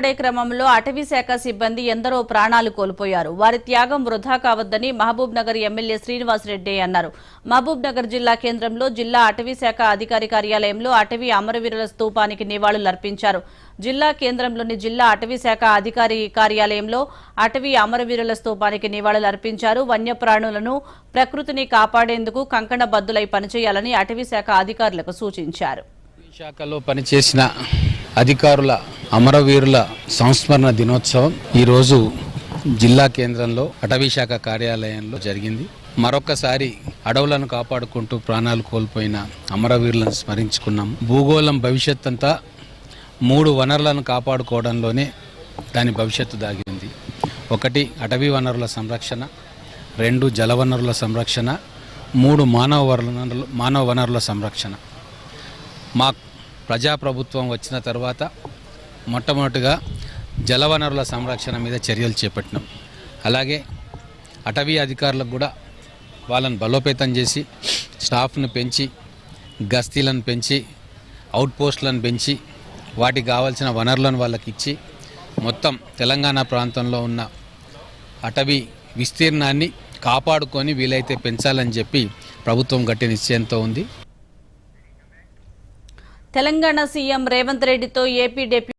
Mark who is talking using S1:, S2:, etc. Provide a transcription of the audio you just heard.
S1: పడే క్రమంలో అటవీ శాఖ సిబ్బంది ఎందరో ప్రాణాలు కోల్పోయారు. వారి త్యాగం వృధా కావద్దని మహబూబ్ నగర్ ఎమ్మెల్యే శ్రీనివాసరెడ్డి అన్నారు. మహబూబ్ నగర్ జిల్లా కేంద్రంలో జిల్లా అటవీ శాఖ అధికారి కార్యాలయంలో అటవీ అమరవీరుల స్తూపానికి నివాళులర్పించారు జిల్లా కేంద్రంలోని జిల్లా అటవీ శాఖ అధికారి కార్యాలయంలో అటవీ అమరవీరుల స్తూపానికి నివాళులర్పించారు వన్యప్రాణులను ప్రకృతిని కాపాడేందుకు కంకణబద్దులై పనిచేయాలని అటవీ శాఖ అధికారులకు సూచించారు.
S2: శాఖలో పనిచేసిన అధికారుల అమరవీరుల సంస్మరణ దినోత్సవం ఈరోజు జిల్లా కేంద్రంలో అటవీ శాఖ కార్యాలయంలో జరిగింది. మరొకసారి అడవులను కాపాడుకుంటూ ప్రాణాలు కోల్పోయిన అమరవీరులను స్మరించుకున్నాం. భూగోళం భవిష్యత్ అంతా మూడు వనరులను కాపాడుకోవడంలోనే దాని భవిష్యత్తు దాగి ఉంది ఒకటి అటవీ వనరుల సంరక్షణ రెండు జలవనరుల సంరక్షణ మూడు మానవ వనరులు మానవ వనరుల సంరక్షణ. మా ప్రజాప్రభుత్వం వచ్చిన తర్వాత మొట్టమొదటిగా జలవనరుల సంరక్షణ మీద చర్యలు చేపట్టినాం. అలాగే అటవీ అధికారులకు కూడా వాళ్ళని బలోపేతం చేసి స్టాఫ్ను పెంచి గస్తీలను పెంచి అవుట్ పోస్టులను పెంచి వాటికి కావాల్సిన వనరులను వాళ్ళకి ఇచ్చి మొత్తం తెలంగాణ ప్రాంతంలో ఉన్న అటవీ విస్తీర్ణాన్ని కాపాడుకొని వీలైతే పెంచాలని చెప్పి ప్రభుత్వం గట్టి నిశ్చయంతో ఉంది.
S1: తెలంగాణ సీఎం రేవంత్ రెడ్డితో ఏపీ డిప్యూటీ